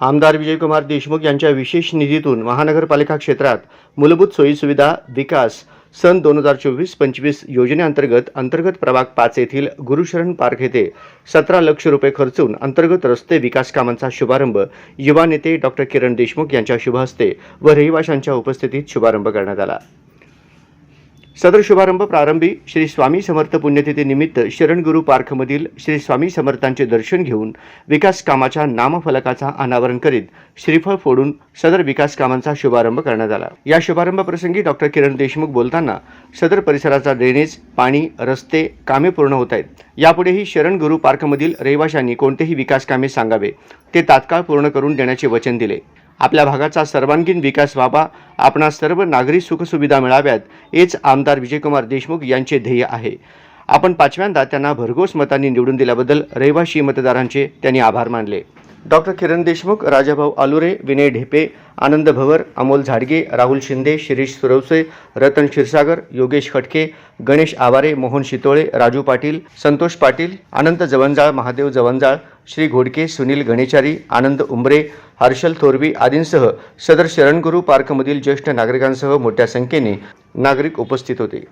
आमदार विजयकुमार देशमुख यांच्या विशेष निधीतून महानगरपालिका क्षेत्रात मूलभूत सोयीसुविधा विकास सन दोन हजार चोवीस पंचवीस योजनेअंतर्गत अंतर्गत प्रभाग पाच येथील गुरुशरण पार्क येथे सतरा लक्ष रुपये खर्चून अंतर्गत रस्ते विकास कामांचा शुभारंभ युवा नेते डॉक्टर किरण देशमुख यांच्या शुभहस्ते व रहिवाशांच्या उपस्थितीत शुभारंभ करण्यात आला. सदर शुभारंभ प्रारंभी श्री स्वामी समर्थ पुण्यतिथीनिमित्त शरणगुरु पार्कमधील श्री स्वामी समर्थांचे दर्शन घेऊन विकास कामाच्या नामफलकाचा अनावरण करीत श्रीफळ फोडून सदर विकास कामांचा शुभारंभ करण्यात आला. या शुभारंभ प्रसंगी डॉक्टर किरण देशमुख बोलताना सदर परिसराचा ड्रेनेज पाणी रस्ते कामे पूर्ण होत आहेत. यापुढेही शरणगुरु पार्कमधील रहिवाशांनी कोणतेही विकास कामे सांगावे ते तात्काळ पूर्ण करून देण्याचे वचन दिले. आपल्या भागाचा सर्वांगीण विकास व्हावा. आपणास सर्व नागरी सुखसुविधा मिळाव्यात हेच आमदार विजयकुमार देशमुख यांचे ध्येय आहे. आपण पाचव्यांदा त्यांना भरघोस मतांनी निवडून दिल्याबद्दल रहिवाशी मतदारांचे त्यांनी आभार मानले. डॉक्टर किरण देशमुख राजाभाऊ आलुरे विनय ढेपे आनंद भवर अमोल झाडगे राहुल शिंदे शिरीष सुरवसे रतन क्षीरसागर योगेश खटके गणेश आवारे मोहन शितोळे राजू पाटील संतोष पाटील अनंत जवंजाळ महादेव जवंजाळ श्री घोडके सुनील गणेचारी आनंद उंबरे हर्षल थोरवी आदींसह सदर शरणगुरू पार्कमधील ज्येष्ठ नागरिकांसह मोठ्या संख्येने नागरिक उपस्थित होते.